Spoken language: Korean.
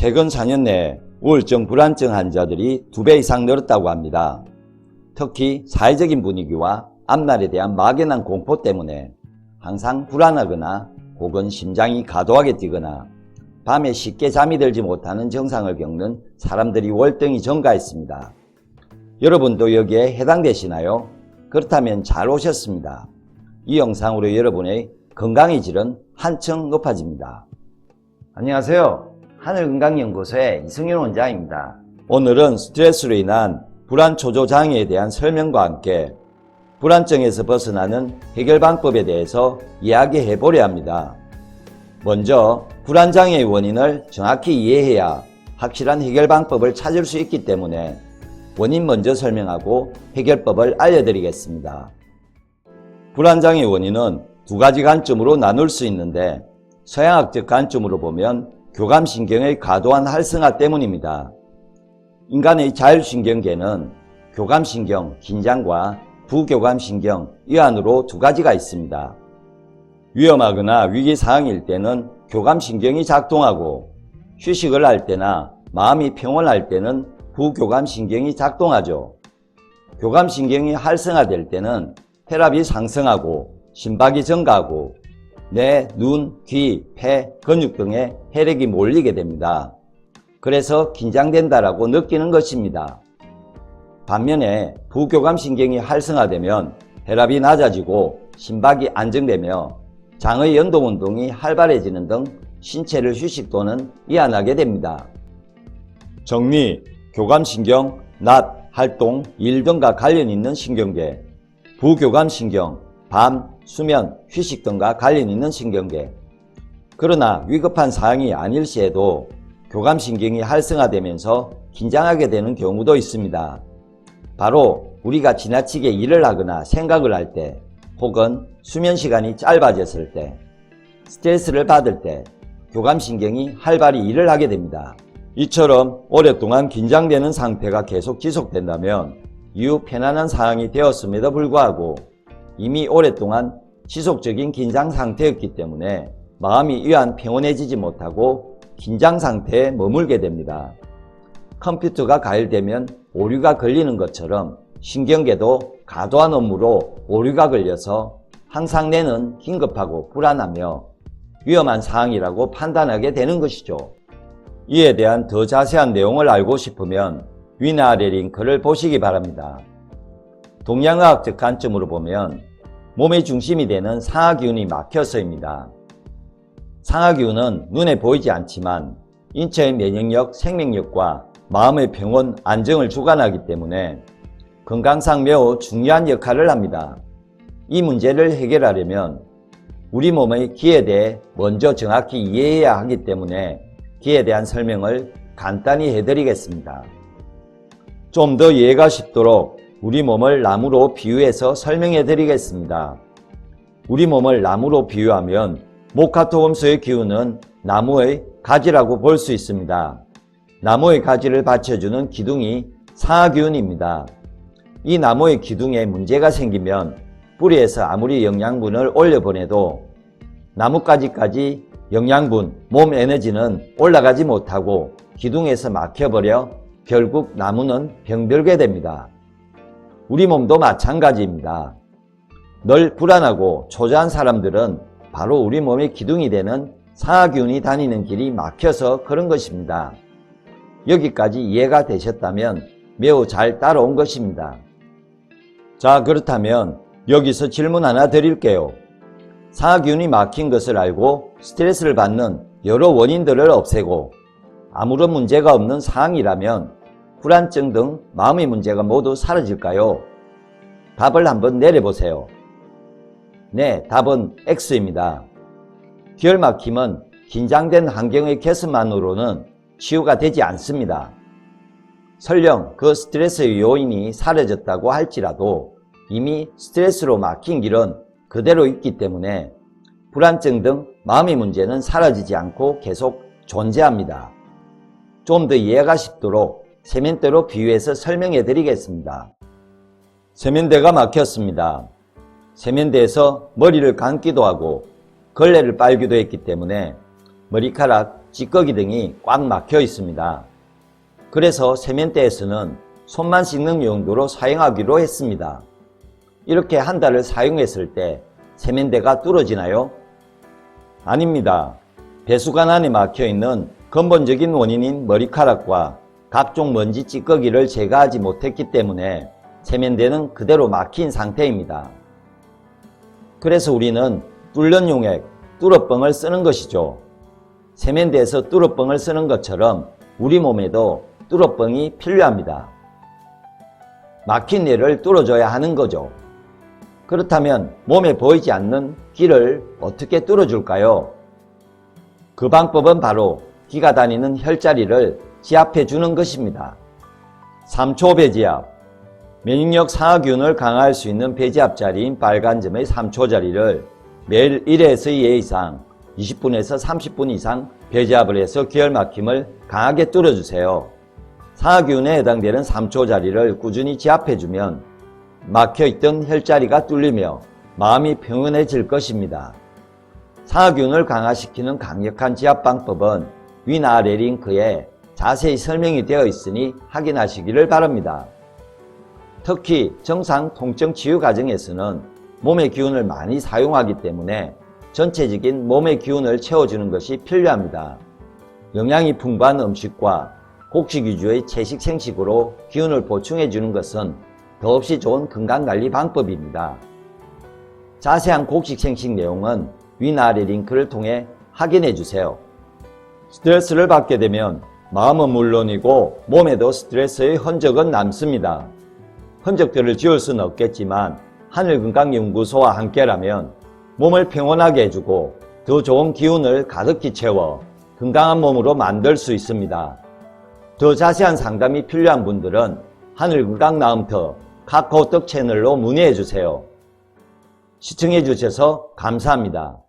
최근 4년 내에 우울증, 불안증 환자들이 2배 이상 늘었다고 합니다. 특히 사회적인 분위기와 앞날에 대한 막연한 공포 때문에 항상 불안하거나 혹은 심장이 과도하게 뛰거나 밤에 쉽게 잠이 들지 못하는 증상을 겪는 사람들이 월등히 증가했습니다. 여러분도 여기에 해당되시나요? 그렇다면 잘 오셨습니다. 이 영상으로 여러분의 건강의 질은 한층 높아집니다. 안녕하세요. 하늘건강연구소의 이승윤 원장입니다. 오늘은 스트레스로 인한 불안 초조 장애에 대한 설명과 함께 불안증에서 벗어나는 해결 방법에 대해서 이야기해 보려 합니다. 먼저 불안 장애의 원인을 정확히 이해해야 확실한 해결 방법을 찾을 수 있기 때문에 원인 먼저 설명하고 해결법을 알려드리겠습니다. 불안장애 원인은 두 가지 관점으로 나눌 수 있는데 서양학적 관점으로 보면 교감신경의 과도한 활성화 때문입니다. 인간의 자율신경계는 교감신경, 긴장과 부교감신경, 이 안으로 두 가지가 있습니다. 위험하거나 위기 상황일 때는 교감신경이 작동하고 휴식을 할 때나 마음이 평온할 때는 부교감신경이 작동하죠. 교감신경이 활성화될 때는 혈압이 상승하고 심박이 증가하고 뇌, 눈, 귀, 폐, 근육 등에 혈액이 몰리게 됩니다. 그래서 긴장된다라고 느끼는 것입니다. 반면에 부교감 신경이 활성화되면 혈압이 낮아지고 심박이 안정되며 장의 연동 운동이 활발해지는 등 신체를 휴식 또는 이완하게 됩니다. 정리, 교감신경, 낫, 활동, 일 등과 관련 있는 신경계, 부교감신경, 밤, 수면, 휴식 등과 관련 있는 신경계. 그러나 위급한 사항이 아닐 시에도 교감신경이 활성화되면서 긴장하게 되는 경우도 있습니다. 바로 우리가 지나치게 일을 하거나 생각을 할 때, 혹은 수면 시간이 짧아졌을 때, 스트레스를 받을 때, 교감신경이 활발히 일을 하게 됩니다. 이처럼 오랫동안 긴장되는 상태가 계속 지속된다면 이후 편안한 상황이 되었음에도 불구하고 이미 오랫동안 지속적인 긴장 상태였기 때문에 마음이 이완 평온해지지 못하고 긴장 상태에 머물게 됩니다. 컴퓨터가 가열되면 오류가 걸리는 것처럼 신경계도 과도한 업무로 오류가 걸려서 항상 뇌는 긴급하고 불안하며 위험한 상황이라고 판단하게 되는 것이죠. 이에 대한 더 자세한 내용을 알고 싶으면 위나 아래 링크를 보시기 바랍니다. 동양의학적 관점으로 보면 몸의 중심이 되는 상하기운이 막혀서입니다. 상하기운은 눈에 보이지 않지만 인체의 면역력, 생명력과 마음의 평온, 안정을 주관하기 때문에 건강상 매우 중요한 역할을 합니다. 이 문제를 해결하려면 우리 몸의 기에 대해 먼저 정확히 이해해야 하기 때문에 기에 대한 설명을 간단히 해드리겠습니다. 좀 더 이해가 쉽도록 우리 몸을 나무로 비유해서 설명해 드리겠습니다. 우리 몸을 나무로 비유하면 모카토금수의 기운은 나무의 가지라고 볼 수 있습니다. 나무의 가지를 받쳐주는 기둥이 상하기운입니다. 이 나무의 기둥에 문제가 생기면 뿌리에서 아무리 영양분을 올려보내도 나뭇가지까지 영양분, 몸 에너지는 올라가지 못하고 기둥에서 막혀버려 결국 나무는 병들게 됩니다. 우리 몸도 마찬가지입니다. 늘 불안하고 초조한 사람들은 바로 우리 몸의 기둥이 되는 상하기운이 다니는 길이 막혀서 그런 것입니다. 여기까지 이해가 되셨다면 매우 잘 따라온 것입니다. 자 그렇다면 여기서 질문 하나 드릴게요. 상하기운이 막힌 것을 알고 스트레스를 받는 여러 원인들을 없애고 아무런 문제가 없는 상황이라면 불안증 등 마음의 문제가 모두 사라질까요? 답을 한번 내려보세요. 네, 답은 X입니다. 기혈 막힘은 긴장된 환경의 개선만으로는 치유가 되지 않습니다. 설령 그 스트레스의 요인이 사라졌다고 할지라도 이미 스트레스로 막힌 길은 그대로 있기 때문에 불안증 등 마음의 문제는 사라지지 않고 계속 존재합니다. 좀 더 이해가 쉽도록 세면대로 비유해서 설명해 드리겠습니다. 세면대가 막혔습니다. 세면대에서 머리를 감기도 하고 걸레를 빨기도 했기 때문에 머리카락, 찌꺼기 등이 꽉 막혀 있습니다. 그래서 세면대에서는 손만 씻는 용도로 사용하기로 했습니다. 이렇게 한 달을 사용했을 때 세면대가 뚫어지나요? 아닙니다. 배수관 안에 막혀 있는 근본적인 원인인 머리카락과 각종 먼지 찌꺼기를 제거하지 못했기 때문에 세면대는 그대로 막힌 상태입니다. 그래서 우리는 뚫는 용액, 뚫어뻥을 쓰는 것이죠. 세면대에서 뚫어뻥을 쓰는 것처럼 우리 몸에도 뚫어뻥이 필요합니다. 막힌 뇌를 뚫어줘야 하는 거죠. 그렇다면 몸에 보이지 않는 귀를 어떻게 뚫어줄까요? 그 방법은 바로 기가 다니는 혈자리를 지압해 주는 것입니다. 3초 배지압 면역력 상하균을 강화할 수 있는 배지압 자리인 빨간 점의 3초 자리를 매일 1회에서 2회 이상 20분에서 30분 이상 배지압을 해서 기혈 막힘을 강하게 뚫어주세요. 상하균에 해당되는 3초 자리를 꾸준히 지압해주면 막혀있던 혈자리가 뚫리며 마음이 평온해질 것입니다. 상하균을 강화시키는 강력한 지압 방법은 위나 아래 링크에 자세히 설명이 되어 있으니 확인하시기를 바랍니다. 특히 정상 통증 치유 과정에서는 몸의 기운을 많이 사용하기 때문에 전체적인 몸의 기운을 채워주는 것이 필요합니다. 영양이 풍부한 음식과 곡식 위주의 채식 생식으로 기운을 보충해 주는 것은 더없이 좋은 건강관리 방법입니다. 자세한 곡식 생식 내용은 위나 아래 링크를 통해 확인해 주세요. 스트레스를 받게 되면 마음은 물론이고 몸에도 스트레스의 흔적은 남습니다. 흔적들을 지울 수는 없겠지만 하늘건강연구소와 함께라면 몸을 평온하게 해주고 더 좋은 기운을 가득히 채워 건강한 몸으로 만들 수 있습니다. 더 자세한 상담이 필요한 분들은 하늘건강나음터 카카오톡 채널로 문의해 주세요. 시청해 주셔서 감사합니다.